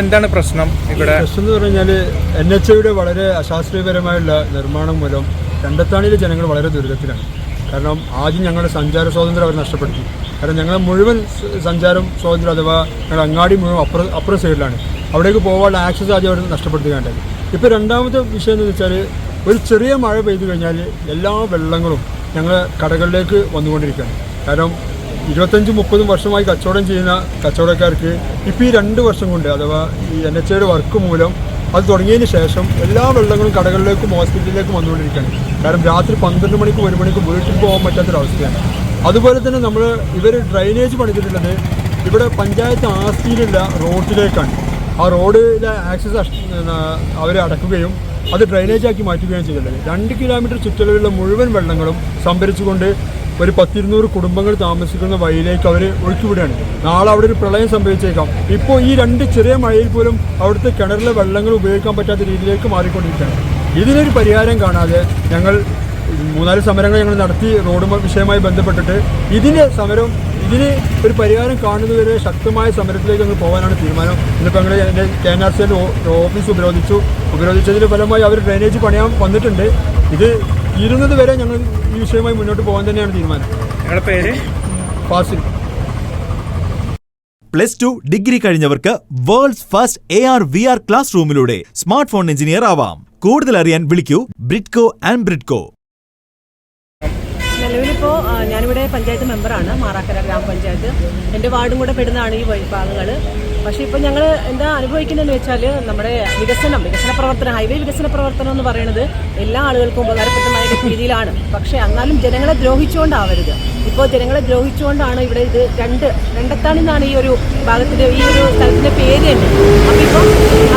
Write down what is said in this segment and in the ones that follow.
എന്താണ് പ്രശ്നം ഇവിടെ? പ്രശ്നം എന്ന് പറഞ്ഞാൽ എൻ എച്ച് ഐയുടെ വളരെ അശാസ്ത്രീയപരമായുള്ള നിർമ്മാണം മൂലം രണ്ടത്താണിയിലെ ജനങ്ങൾ വളരെ ദുരിതത്തിലാണ്. കാരണം ആദ്യം ഞങ്ങളുടെ സഞ്ചാര സ്വാതന്ത്ര്യം അവർ നഷ്ടപ്പെടുത്തി. കാരണം ഞങ്ങളെ മുഴുവൻ സഞ്ചാരം സ്വാതന്ത്ര്യം അഥവാ ഞങ്ങളുടെ അങ്ങാടി മുഴുവൻ അപ്പുറ അപ്പുറ സൈഡിലാണ്. അവിടേക്ക് പോകാനുള്ള ആക്സസ് ആദ്യം അവർ നഷ്ടപ്പെടുത്തുകയുണ്ടായി ഇപ്പോൾ രണ്ടാമത്തെ വിഷയം എന്ന് വെച്ചാൽ ഒരു ചെറിയ മഴ പെയ്തു കഴിഞ്ഞാൽ എല്ലാ വെള്ളങ്ങളും ഞങ്ങൾ കടകളിലേക്ക് വന്നുകൊണ്ടിരിക്കുകയാണ്. കാരണം ഇരുപത്തഞ്ച് മുപ്പതും വർഷമായി കച്ചവടം ചെയ്യുന്ന കച്ചവടക്കാർക്ക് ഇപ്പോൾ ഈ രണ്ട് വർഷം കൊണ്ട് അഥവാ ഈ എൻ എച്ച് ഐയുടെ വർക്ക് മൂലം അത് തുടങ്ങിയതിന് ശേഷം എല്ലാ വെള്ളങ്ങളും കടകളിലേക്കും ഹോസ്പിറ്റലിലേക്കും വന്നുകൊണ്ടിരിക്കുകയാണ്. കാരണം രാത്രി പന്ത്രണ്ട് മണിക്കും ഒരു മണിക്കും വീട്ടിൽ പോകാൻ പറ്റാത്തൊരവസ്ഥയാണ്. അതുപോലെ തന്നെ നമ്മൾ ഇവർ ഡ്രൈനേജ് പണിതിട്ടുള്ളത് ഇവിടെ പഞ്ചായത്ത് ആസ്തിയിലുള്ള റോഡിലേക്കാണ് ആ റോഡിലെ ആക്സസ് അവരെ അടക്കുകയും അത് ഡ്രൈനേജ് ആക്കി മാറ്റുകയും ചെയ്തിട്ടുള്ളത്. രണ്ട് കിലോമീറ്റർ ചുറ്റളവിലുള്ള മുഴുവൻ വെള്ളങ്ങളും സംഭരിച്ചുകൊണ്ട് ഒരു പത്തിരുന്നൂറ് കുടുംബങ്ങൾ താമസിക്കുന്ന വഴിയിലേക്ക് അവർ ഒഴുക്കിവിടുകയാണ്. നാളെ അവിടെ ഒരു പ്രളയം സംഭവിച്ചേക്കാം. ഇപ്പോൾ ഈ രണ്ട് ചെറിയ മഴയിൽ പോലും അവിടുത്തെ കിണറിലെ വെള്ളങ്ങൾ ഉപയോഗിക്കാൻ പറ്റാത്ത രീതിയിലേക്ക് മാറിക്കൊണ്ടിരിക്കുകയാണ്. ഇതിനൊരു പരിഹാരം കാണാതെ ഞങ്ങൾ മൂന്നാൽ സമരങ്ങൾ ഞങ്ങൾ നടത്തി റോഡ് വിഷയമായി ബന്ധപ്പെട്ടിട്ട് ഇതിന് സമരം ഇതിന് ഒരു പരിഹാരം കാണുന്നതുവരെ ശക്തമായ സമരത്തിലേക്ക് ഞങ്ങൾ പോകാനാണ് തീരുമാനം. ഇന്നിപ്പോൾ ഞങ്ങൾ എന്റെ K N R C office ഉപരോധിച്ചു. ഉപരോധിച്ചതിന്റെ ഫലമായി അവർ ഡ്രെയിനേജ് പണിയാൻ വന്നിട്ടുണ്ട്. ഇത് തീരുന്നത് വരെ ഞങ്ങൾ ഈ വിഷയവുമായി മുന്നോട്ട് പോകാൻ തന്നെയാണ് തീരുമാനം. ഞങ്ങളുടെ പേര്? Fazil. Plus two degree കഴിഞ്ഞവർക്ക് world's first A R V R class റൂമിലൂടെ smart phone engineer ആവാം. കൂടുതൽ അറിയാൻ വിളിക്കൂ ബ്രിഡ്കോ ആൻഡ് ബ്രിഡ്കോ. നിലവിലിപ്പോൾ ഞാനിവിടെ പഞ്ചായത്ത് മെമ്പറാണ് മാറാക്കര ഗ്രാമപഞ്ചായത്ത്. എന്റെ വാർഡും കൂടെ പെടുന്നതാണ് ഈ ഭാഗങ്ങൾ പക്ഷേ ഇപ്പോൾ ഞങ്ങൾ എന്താ അനുഭവിക്കുന്നതെന്ന് വെച്ചാൽ നമ്മുടെ വികസനം വികസന പ്രവർത്തനം ഹൈവേ വികസന പ്രവർത്തനം എന്ന് പറയുന്നത് എല്ലാ ആളുകൾക്കും ഉപകാരപ്രദമായ രീതിയിലാണ്. പക്ഷേ എന്നാലും ജനങ്ങളെ ദ്രോഹിച്ചുകൊണ്ടാവരുത്. ഇപ്പോൾ ജനങ്ങളെ ദ്രോഹിച്ചുകൊണ്ടാണ് ഇവിടെ ഇത് രണ്ട് രണ്ടത്താണിന്നാണ് ഈ ഒരു ഭാഗത്തിന്റെ ഈ ഒരു സ്ഥലത്തിന്റെ പേര് തന്നെ. അപ്പോൾ ഇപ്പം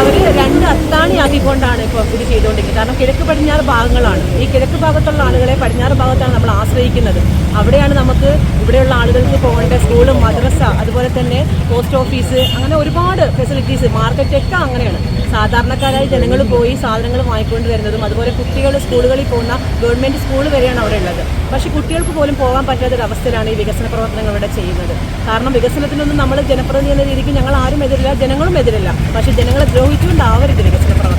അവർ രണ്ട് അത്താണി ആക്കിക്കൊണ്ടാണ് ഇപ്പോൾ ഇത് ചെയ്തുകൊണ്ടിരിക്കുന്നത്. കാരണം കിഴക്ക് പടിഞ്ഞാറ് ഭാഗങ്ങളാണ്. ഈ കിഴക്ക് ഭാഗത്തുള്ള ആളുകളെ പടിഞ്ഞാറ് ഭാഗത്താണ് നമ്മൾ ആശ്രയിക്കുന്നത്. അവിടെയാണ് നമുക്ക് ഇവിടെയുള്ള ആളുകൾക്ക് പോകേണ്ട സ്കൂളും മദ്രസ അതുപോലെ തന്നെ പോസ്റ്റ് ഓഫീസ് അങ്ങനെ ഒരുപാട് ഫെസിലിറ്റീസ് മാർക്കറ്റൊക്കെ അങ്ങനെയാണ്. സാധാരണക്കാരായ ജനങ്ങൾ പോയി സാധനങ്ങൾ വാങ്ങിക്കൊണ്ട് വരുന്നതും അതുപോലെ കുട്ടികൾ സ്കൂളുകളിൽ പോകുന്ന ഗവൺമെന്റ് സ്കൂൾ വരെയാണ് അവിടെ ഉള്ളത്. പക്ഷേ കുട്ടികൾക്ക് പോലും പോകാൻ പറ്റാത്തൊരു അവസ്ഥയിലാണ് ഈ വികസന പ്രവർത്തനങ്ങൾ ഇവിടെ ചെയ്യുന്നത്. കാരണം വികസനത്തിനൊന്നും നമ്മൾ ജനപ്രതിനിധി എന്ന രീതിക്ക് ഞങ്ങൾ ആരും എതിരില്ല ജനങ്ങളും എതിരില്ല. പക്ഷേ ജനങ്ങളെ ദ്രോഹിച്ചുകൊണ്ടാവരുത് വികസന പ്രവർത്തനം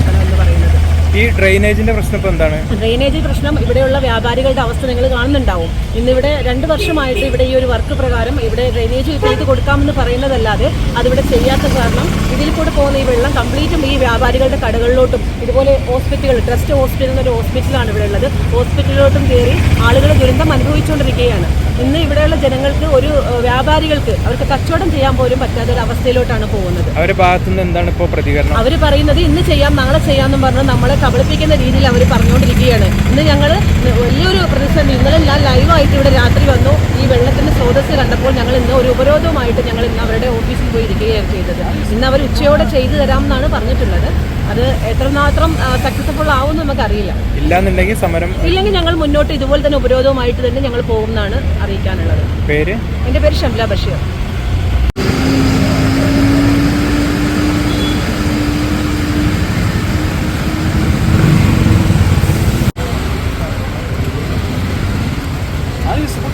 ഈ ഡ്രെയിനേജിന്റെ പ്രശ്നം ഇപ്പൊ എന്താണ്? ഡ്രെയിനേജ് പ്രശ്നം ഇവിടെയുള്ള വ്യാപാരികളുടെ അവസ്ഥ നിങ്ങൾ കാണുന്നുണ്ടാവും. ഇന്നിവിടെ രണ്ട് വർഷമായിട്ട് ഇവിടെ ഈ ഒരു വർക്ക് പ്രകാരം ഇവിടെ ഡ്രെയിനേജ് ചെയ്ത് കൊടുക്കാമെന്ന് പറയുന്നതല്ലാതെ അതിവിടെ ചെയ്യാത്ത കാരണം ഇതിൽ കൂടെ പോകുന്ന ഈ വെള്ളം കംപ്ലീറ്റും ഈ വ്യാപാരികളുടെ കടകളിലോട്ടും ഇതുപോലെ ഹോസ്പിറ്റലുകൾ ട്രസ്റ്റ് ഹോസ്പിറ്റൽ എന്നൊരു ഹോസ്പിറ്റലാണ് ഇവിടെ ഉള്ളത്. ഹോസ്പിറ്റലിലോട്ടും കയറി ആളുകൾ ദുരന്തം അനുഭവിച്ചുകൊണ്ടിരിക്കുകയാണ്. ഇന്ന് ഇവിടെയുള്ള ജനങ്ങൾക്ക് ഒരു വ്യാപാരികൾക്ക് അവർക്ക് കച്ചവടം ചെയ്യാൻ പോലും പറ്റാത്ത ഒരു അവസ്ഥയിലോട്ടാണ് പോകുന്നത്. അവരുടെ ഭാഗത്തുനിന്ന് എന്താണ് ഇപ്പോൾ പ്രതികരണം? അവർ പറയുന്നത് ഇന്ന് ചെയ്യാം നാളെ ചെയ്യാം ചെയ്യാമെന്നും പറഞ്ഞ് നമ്മളെ കബളിപ്പിക്കുന്ന രീതിയിൽ അവർ പറഞ്ഞുകൊണ്ടിരിക്കുകയാണ്. ഇന്ന് ഞങ്ങൾ വലിയൊരു പ്രതിസന്ധി ഇന്നലെ ഞാൻ ലൈവായിട്ട് ഇവിടെ രാത്രി വന്നു. ഈ വെള്ളത്തിന്റെ സ്രോതസ് കണ്ടപ്പോൾ ഞങ്ങൾ ഇന്ന് ഒരു ഉപരോധവുമായിട്ട് ഞങ്ങൾ ഇന്ന് അവരുടെ ഓഫീസിൽ പോയി ഇരിക്കുകയാണ് ചെയ്തത്. ഇന്ന് അവർ ഉച്ചയോടെ ചെയ്തു തരാം എന്നാണ് പറഞ്ഞിട്ടുള്ളത്. അത് എത്രമാത്രം സക്സസ്ഫുൾ ആവും നമുക്കറിയില്ല. ഇല്ലാന്നുണ്ടെങ്കിൽ സമരം ഇല്ലെങ്കിൽ ഞങ്ങൾ മുന്നോട്ട് ഇതുപോലെ തന്നെ ഉപരോധവുമായിട്ട് തന്നെ ഞങ്ങൾ പോകുമെന്നാണ് അറിയിക്കാനുള്ളത്. പേര്? എന്റെ പേര് ഷംല ബഷീർ.